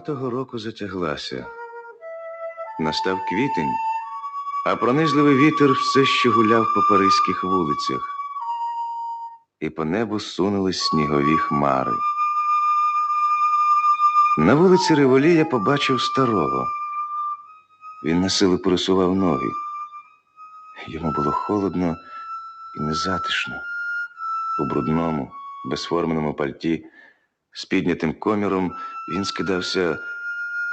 Зима того року затяглася. Настав квітень, а пронизливий вітер все ще гуляв по паризьких вулицях, і по небу сунулись снігові хмари. На вулиці Револі я побачив старого. Він на силу пересував ноги. Йому було холодно і незатишно. У брудному, безформеному пальті з піднятим коміром він скидався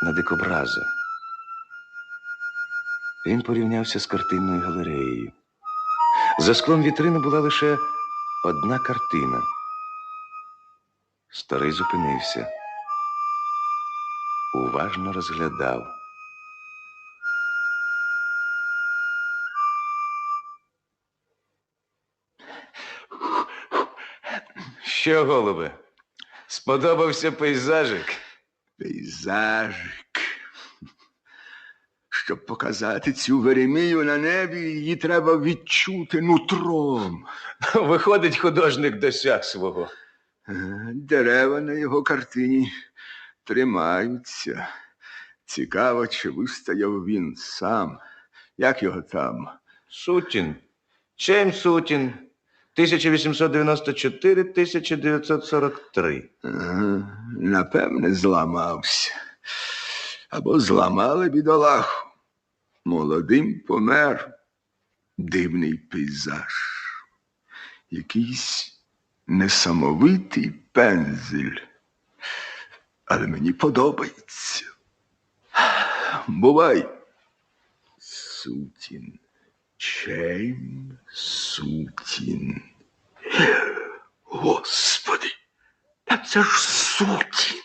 на дикобраза. Він порівнявся з картинною галереєю. За склом вітрини була лише одна картина. Старий зупинився. Уважно розглядав. Що, голубе, сподобався пейзажик? Пейзажик. Щоб показати цю Веремію на небі, її треба відчути нутром. Виходить, художник досяг свого. Е, Дерева на його картині тримаються. Цікаво, чи вистояв він сам. Як його там? Сутін. Чейм Сутін. 1894-1943. Ага, напевне, зламався. Або зламали бідолаху. Молодим помер. Дивний пейзаж. Якийсь несамовитий пензель. Але мені подобається. Бувай. Сутін. Чейм Сутін. Господи, та це ж Сутін.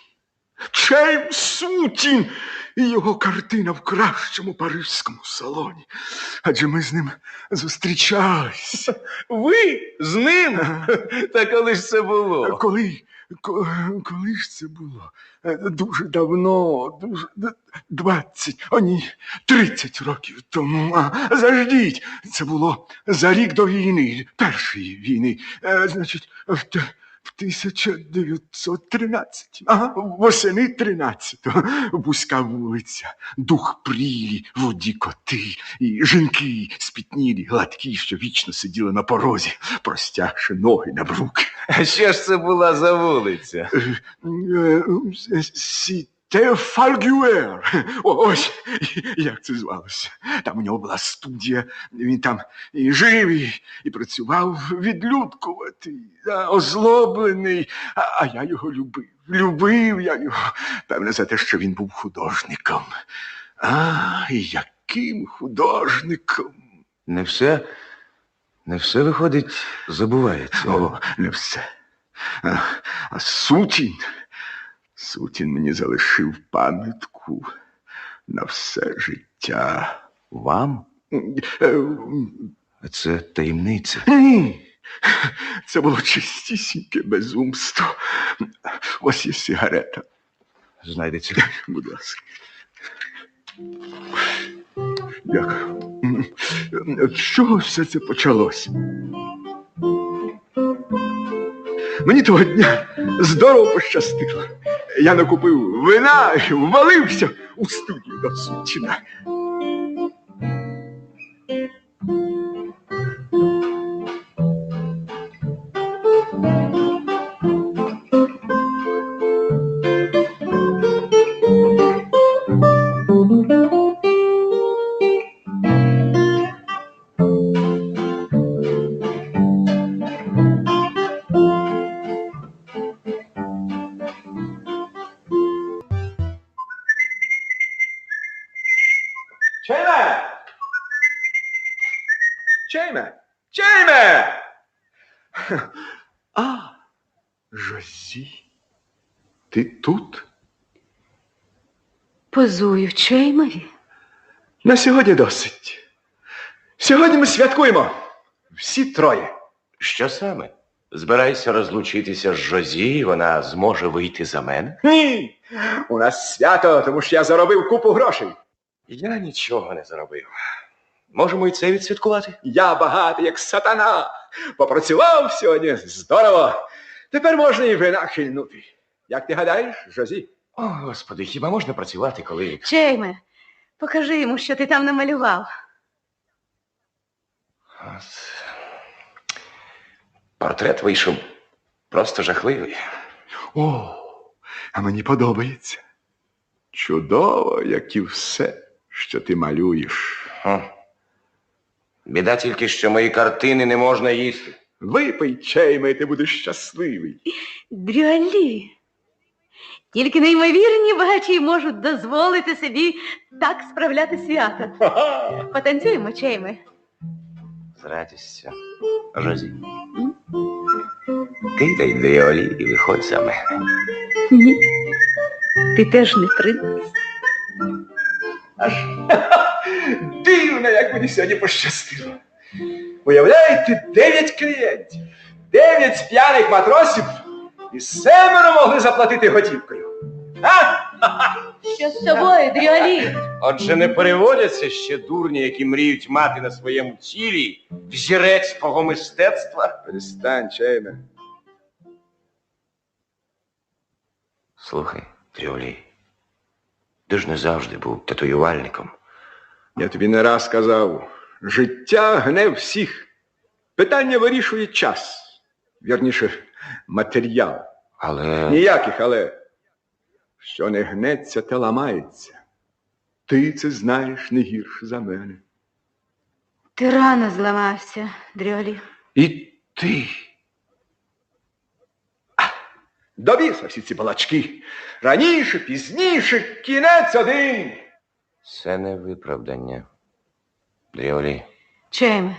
Чейм Сутін і його картина в кращому паризькому салоні. Адже ми з ним зустрічались. Ви з ним? Та коли ж це було? Коли, коли ж це було? Е, Дуже давно, дуже двадцять, о ні, тридцять років тому. А, заждіть, це було за рік до війни, першої війни. Е, значить, в, в 1913. Ага, восени 13-го. Вузька вулиця, дух прілі, воді коти, і жінки спітнілі, гладкі, що вічно сиділи на порозі, простягши ноги на бруки. А що ж це була за вулиця? Е, Сіте Фальгюер. Ось як це звалося. Там у нього була студія, він там і жив, і, і працював відлюдкувати, озлоблений. А, а я його любив. Любив я його, певне, за те, що він був художником. А, яким художником? Не все, не все виходить, забувається. О, не все. А, а Сутін, Сутін мені залишив пам'ятку на все життя. Вам? Е, А це таємниця. Ні. Це було чистісіньке безумство. Ось є сигарета. Знайдеться. Будь ласка. Дякую. З чого все це почалось? Мені того дня здорово пощастило. Я накупив вина ввалився у студію до Сутіна. Позую Чеймові. На сьогодні досить. Сьогодні ми святкуємо. Всі троє. Що саме? Збирайся розлучитися з Жозі, і вона зможе вийти за мене? Ні. У нас свято, тому що я заробив купу грошей. Я нічого не заробив. Можемо і це відсвяткувати? Я багатий, як сатана. Попрацював сьогодні здорово. Тепер можна і вина хильнути. Як ти гадаєш, Жозі? О, господи, хіба можна працювати, коли. Чейме, покажи йому, що ти там намалював. От. Портрет вийшов просто жахливий. О, а мені подобається. Чудово, як і все, що ти малюєш. Хм. Біда тільки, що мої картини не можна їсти. Випий чайма, і ти будеш щасливий. Дрюалі. Тільки неймовірні багачі можуть дозволити собі так справляти свято. Потанцюємо, Чейме. З радістю. Жозі. Кидай дріолі і виходь за мене. Ні. Ти теж не принц. Дивно, як мені сьогодні пощастило. Уявляєте, дев'ять клієнтів, дев'ять п'яних матросів і семеро могли заплатити готівкою. А? Що з тобою, Дрюалі? Отже, не переводяться ще дурні, які мріють мати на своєму тілі взірець свого мистецтва. Перестань, чайме. Слухай, Тріолі, ти ж не завжди був татуювальником. Я тобі не раз казав, життя гне всіх. Питання вирішує час. Вірніше, матеріал. Але Ніяких, але що не гнеться, те ламається. Ти це знаєш не гірше за мене. Ти рано зламався, Дрюалі. І ти. А, Довівся всі ці балачки. Раніше, пізніше, кінець один. це не виправдання. Дріолі, Чейме,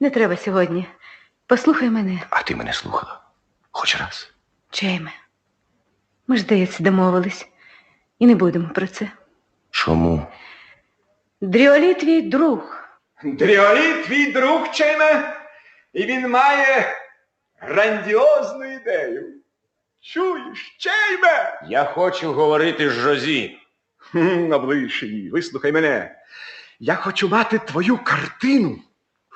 не треба сьогодні. Послухай мене, а ти мене слухала? Хоч раз. Чейме. Ми ж, здається, домовились. І не будемо про це. Чому? Дрюалі твій друг. Дріолі твій друг Чейме, і він має грандіозну ідею. Чуєш, Чейме? Я хочу говорити з Жозі. Її, вислухай мене. Я хочу мати твою картину.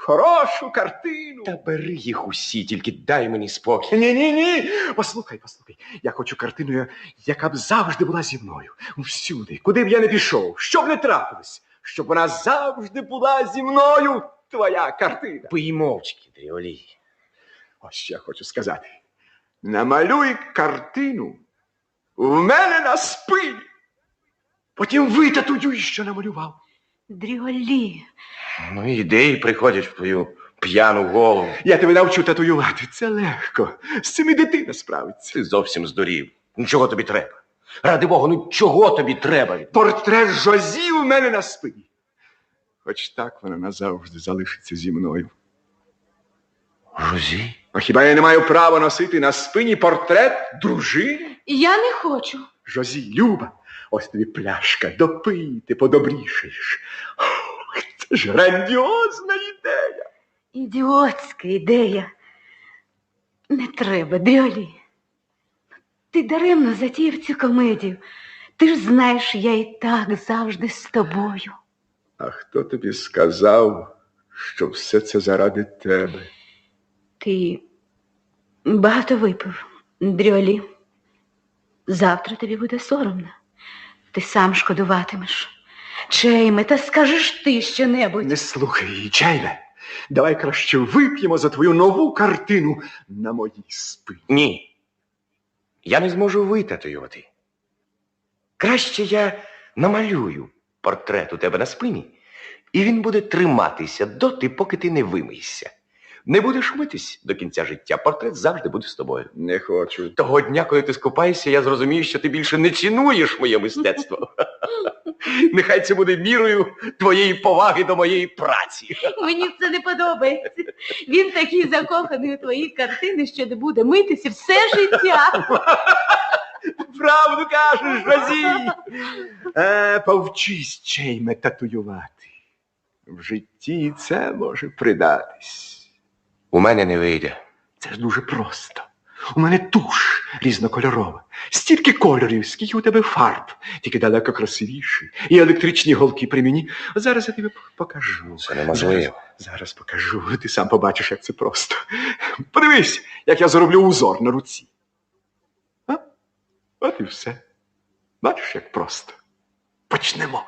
Хорошу картину. Та бери їх усі, тільки дай мені спокій. Ні, ні, ні. Послухай, послухай. Я хочу картину, яка б завжди була зі мною. Всюди, куди б я не пішов, що б не трапилось, щоб вона завжди була зі мною. Твоя картина. Пий мовчки, Дріолі. Ось що я хочу сказати. Намалюй картину в мене на спині. Потім витатуюй, що намалював. Дрюалі. Ну, ідеї приходять в твою п'яну голову. Я тебе навчу татуювати. Це легко. З цим і дитина справиться. Ти зовсім здурів. Ну чого тобі треба? Ради Бога, ну чого тобі треба? Портрет Жозі в мене на спині. Хоч так вона назавжди залишиться зі мною. Жозі? А хіба я не маю права носити на спині портрет дружини? Я не хочу. Жозі, Люба, ось тобі пляшка, допий, ти подобрішаєш. Ох, Це ж грандіозна ідея. Ідіотська ідея. Не треба, Дрюалі. Ти даремно затіяв цю комедію. Ти ж знаєш, я і так завжди з тобою. А хто тобі сказав, що все це заради тебе? Ти багато випив, Дрюалі. Завтра тобі буде соромно. Ти сам шкодуватимеш. Чейме, та скажеш ти щонебудь. Не слухай її, Чайле. Давай краще вип'ємо за твою нову картину на моїй спині. Ні. Я не зможу витатуювати. Краще я намалюю портрет у тебе на спині, і він буде триматися доти, поки ти не вимийся. Не будеш митись до кінця життя, портрет завжди буде з тобою. Не хочу. Того дня, коли ти скупаєшся, я зрозумію, що ти більше не цінуєш моє мистецтво. Нехай це буде мірою твоєї поваги до моєї праці. Мені це не подобається. Він такий закоханий у твої картини, що не буде митися все життя. Правду кажеш, Жозі. Е, повчись, Чейме, татуювати. В житті це може придатись. У мене не вийде. Це ж дуже просто. У мене туш різнокольорова. Стільки кольорів, скільки у тебе фарб, тільки далеко красивіші. І електричні голки при мені. От зараз я тобі покажу. Це неможливо. Зараз, зараз покажу. Ти сам побачиш, як це просто. Подивись, як я зроблю узор на руці. А? От і все. Бачиш, як просто. Почнемо.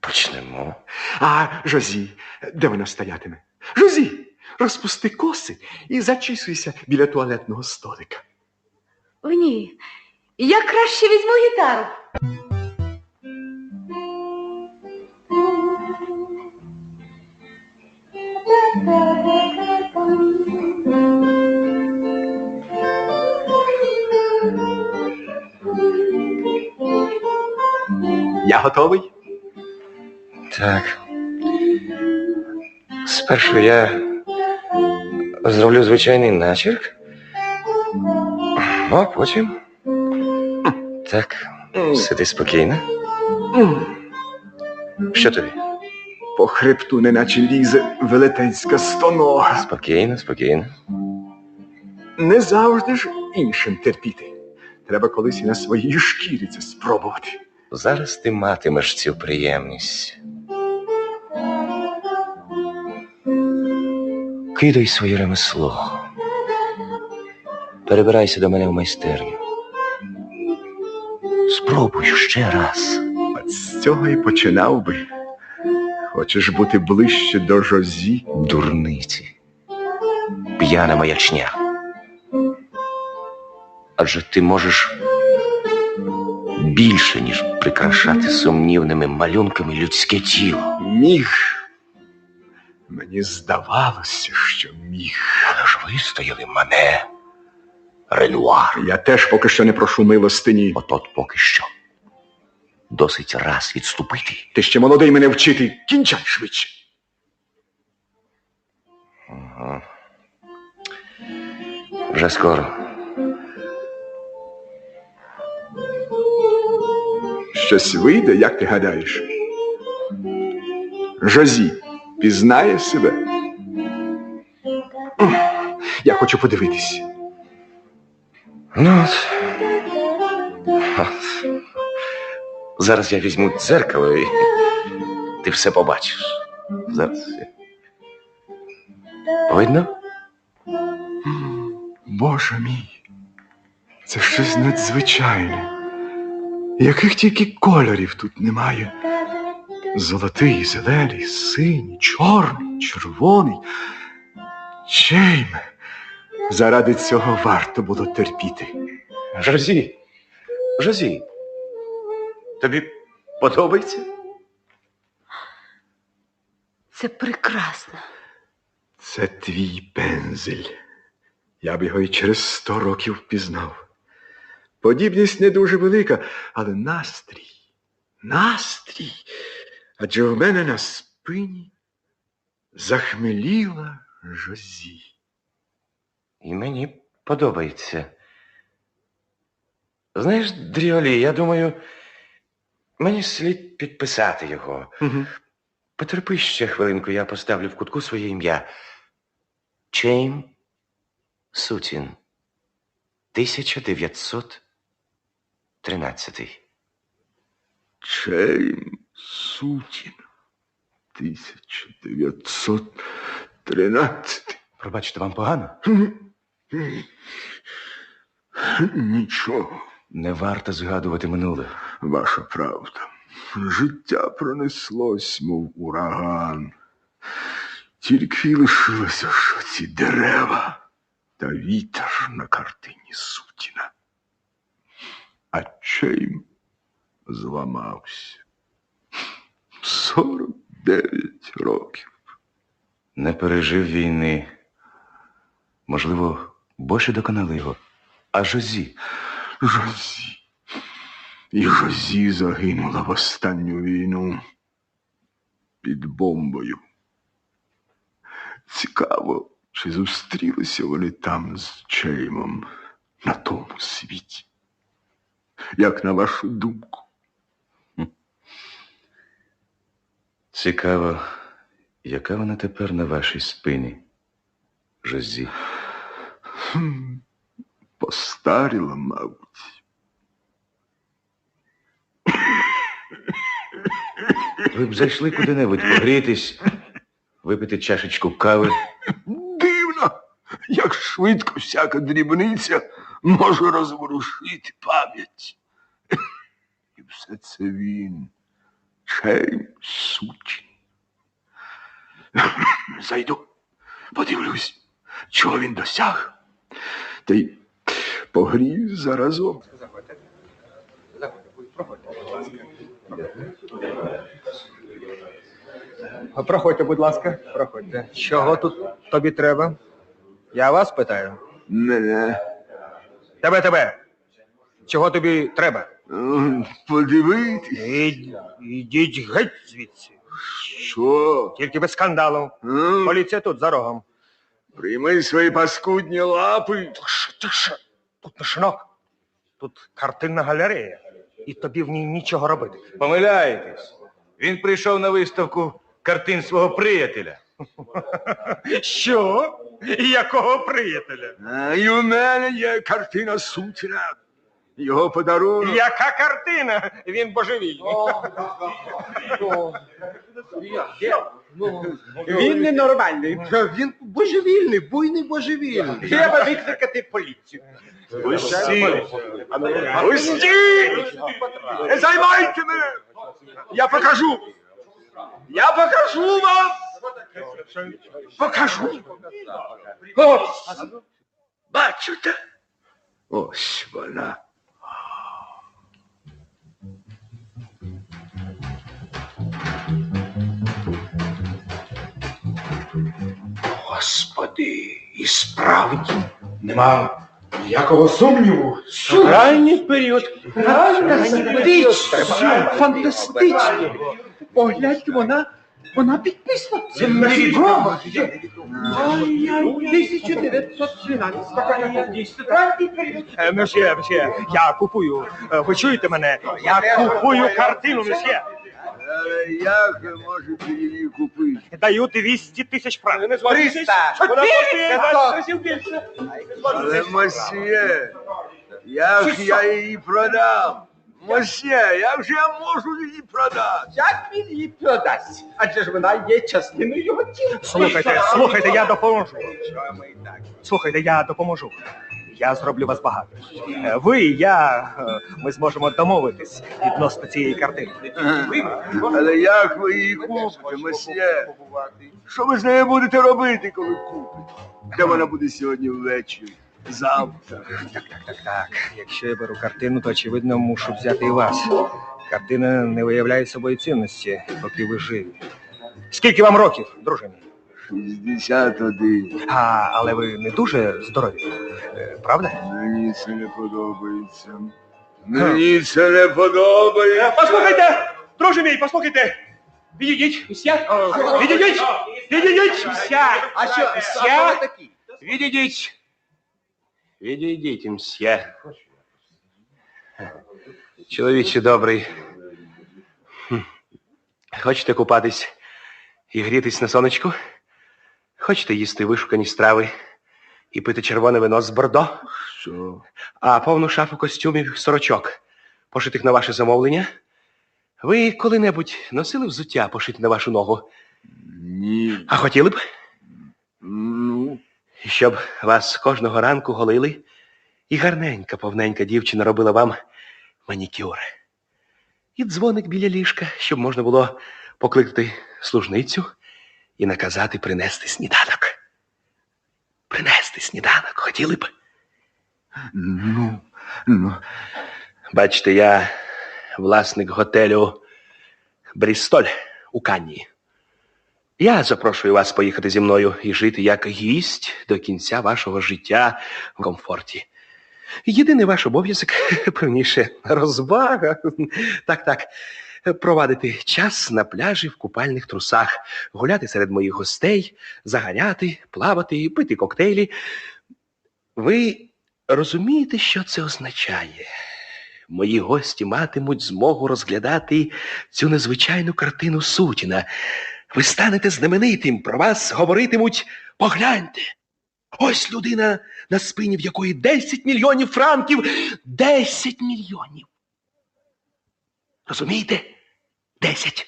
Почнемо. А Жозі, де вона стоятиме? Жозі, розпусти коси і зачісуйся біля туалетного столика. О, ні. Я краще візьму гітару. Я готовий? Так. Спершу я зроблю звичайний начерк, а потім. Так, сиди спокійно. Що тобі? По хребту неначе лізе велетенська стонога. Спокійно, спокійно. Не завжди ж іншим терпіти. Треба колись і на своїй шкірі це спробувати. Зараз ти матимеш цю приємність. Кидай своє ремесло. Перебирайся до мене в майстерню. Спробуй ще раз. От з цього і починав би. Хочеш бути ближче до Жозі? Дурниці. П'яна маячня. Адже ти можеш більше, ніж прикрашати сумнівними малюнками людське тіло. Міг. Мені здавалося, що міг. Але ж вистояли мене. Ренуар. Я теж поки що не прошу милостині. От от поки що. Досить раз відступити. Ти ще молодий мене вчити. Кінчай швидше. Ага. Вже скоро. Щось вийде, як ти гадаєш? Жозі пізнає себе. Я хочу подивитись. Ну. Зараз я візьму дзеркало і ти все побачиш. Зараз. Видно? Боже мій, це щось надзвичайне. Яких тільки кольорів тут немає. Золотий, зелений, синій, чорний, червоний. Чейме, заради цього варто було терпіти. Жозі. Жозі. Тобі подобається? Це прекрасно. Це твій пензель. Я б його і через сто років впізнав. Подібність не дуже велика, але настрій, настрій. Адже в мене на спині захмеліла Жозі. І мені подобається. Знаєш, Дріолі, я думаю, мені слід підписати його. Угу. Потерпи ще хвилинку, я поставлю в кутку своє ім'я. Чейм Сутін. 1913. Чейм Сутін. 1913. Пробачте, вам погано? Нічого. Не варто згадувати минуле. Ваша правда. Життя пронеслось, мов ураган. Тільки лишилося, що ці дерева та вітер на картині Сутіна. А чейм зламався. Сорок дев'ять років. Не пережив війни. Можливо, більше доконали його. А Жозі. Жозі. І Жозі загинула в останню війну під бомбою. Цікаво, чи зустрілися вони там з Чеймом на тому світі. Як на вашу думку? Цікаво, яка вона тепер на вашій спині, Жозі. Постаріла, мабуть. Ви б зайшли куди-небудь погрітись, випити чашечку кави. Дивно, як швидко всяка дрібниця може розворушити пам'ять. І все це він. Чей сучий. Зайду, подивлюсь, чого він досяг. Та й погрію заразом. Проходьте, будь ласка, проходьте. Чого тут тобі треба? Я вас питаю. Мене Тебе, тебе. Чого тобі треба? м, подивитись, Ід- Ідіть геть звідси. що? Тільки без скандалу. М, Поліція тут за рогом. Прийми свої паскудні лапи. Тише, тише. Тут не шинок. Тут картинна галерея. І тобі в ній нічого робити. Помиляєтесь. Він прийшов на виставку картин свого приятеля. Що? Якого приятеля? А, і у мене є картина Сутіна. Його подарунок. Яка картина? Він божевільний. Він ненормальний. Він божевільний, буйний божевільний. Треба викликати поліцію. Пустіть! Пустіть! Не займайте мене! Я покажу! Я покажу вам! Покажу! Ось! Бачите? Ось вона. Господи, і справді нема ніякого сумніву. Ранній період. Фантастично. Фантастично. Погляньте, вона, вона підписана. Це. Ай-яй, 1913. Ранній період. Е, Месьє, месьє, я купую. Е, Ви чуєте мене? Я купую картину, месьє. Але як ви можете її купити? Даю 200 тисяч франків. 300. Але мосьє, як я її продам? Мосьє, як же я можу її продати? Як він її продасть? Адже ж вона є частиною його тіла. Слухайте, слухайте, я допоможу. Слухайте, я допоможу. Я зроблю вас багато. Е, Ви, і я, е, ми зможемо домовитись відносно цієї картини. Але як ви її купите, мосьє? Що ви з нею будете робити, коли купите? Де вона буде сьогодні ввечері? Завтра. Так, так, так, так. Якщо я беру картину, то очевидно мушу взяти і вас. Картина не виявляє собою цінності, поки ви живі. Скільки вам років, друже мій? 61. А, але ви не дуже здорові, е, правда? Мені це не подобається. Мені це не подобається. Послухайте, друже мій, послухайте. Відійдіть, мсья. Відійдіть, відійдіть, мсья. А що, Мсья. такі? Відійдіть. Відійдіть, мсьє. Чоловіче добрий. Хм. Хочете купатись і грітись на сонечку? Хочете їсти вишукані страви і пити червоне вино з бордо? Що? А повну шафу костюмів сорочок, пошитих на ваше замовлення? Ви коли-небудь носили взуття пошити на вашу ногу? Ні. А хотіли б? Ну, щоб вас кожного ранку голили, і гарненька, повненька дівчина робила вам манікюр. І дзвоник біля ліжка, щоб можна було покликати служницю і наказати принести сніданок. Принести сніданок, хотіли б? ну, ну. Бачите, я власник готелю Брістоль у Канні. Я запрошую вас поїхати зі мною і жити як гість до кінця вашого життя в комфорті. Єдиний ваш обов'язок, певніше, розвага. Так, так. Провадити час на пляжі в купальних трусах, гуляти серед моїх гостей, заганяти, плавати, пити коктейлі. Ви розумієте, що це означає? Мої гості матимуть змогу розглядати цю незвичайну картину Сутіна. Ви станете знаменитим, про вас говоритимуть погляньте. Ось людина, на спині в якої 10 мільйонів франків. 10 мільйонів. Розумієте? 10.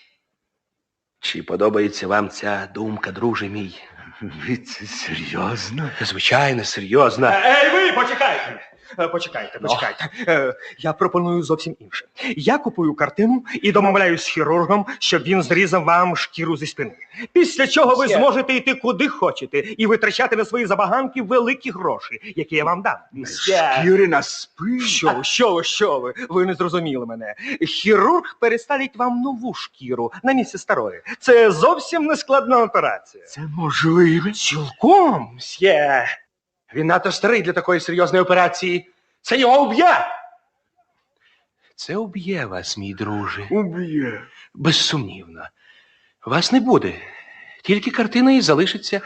Чи подобається вам ця думка, друже мій? Ви це серйозно? Звичайно, серйозно. Ей, ви почекайте. Е, Почекайте, почекайте. Е, Я пропоную зовсім інше. Я купую картину і домовляюсь з хірургом, щоб він зрізав вам шкіру зі спини. Після чого ви Ще. зможете йти куди хочете і витрачати на свої забаганки великі гроші, які я вам дам. Шкіри на спині. Що ви, що ви, що ви? Ви не зрозуміли мене. Хірург переставить вам нову шкіру на місце старої. Це зовсім не складна операція. Це можливо. Цілком, мсьє. Він надто старий для такої серйозної операції. Це його уб'є. Це уб'є вас, мій друже. Уб'є. Безсумнівно. Вас не буде. Тільки картина і залишиться.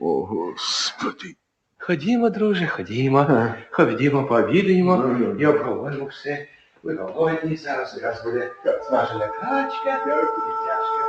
О, Господи. Ходімо, друже, ходімо. Ходімо, пообідаємо і обговоримо все. Ви голодні, зараз у вас буде смажена качка. тяжка.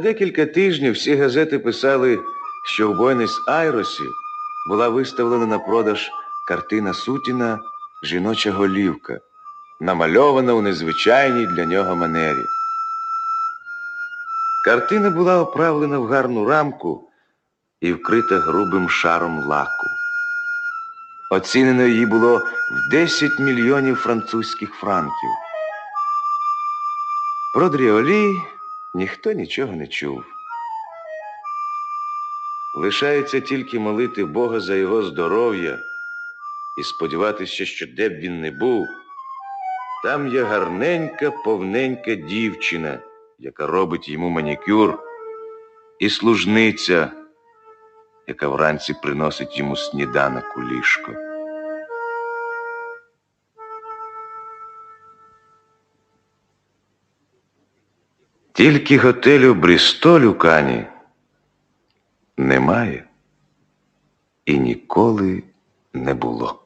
Декілька тижнів всі газети писали, що в Буенос-Айресі була виставлена на продаж картина Сутіна Жіноча голівка, намальована у незвичайній для нього манері. Картина була оправлена в гарну рамку і вкрита грубим шаром лаку. Оцінено її було в 10 мільйонів французьких франків. Про Дріолі ніхто нічого не чув. Лишається тільки молити Бога за його здоров'я і сподіватися, що де б він не був, там є гарненька, повненька дівчина, яка робить йому манікюр, і служниця, яка вранці приносить йому сніданок у ліжко. Тільки готелю Брістолю Кані немає і ніколи не було.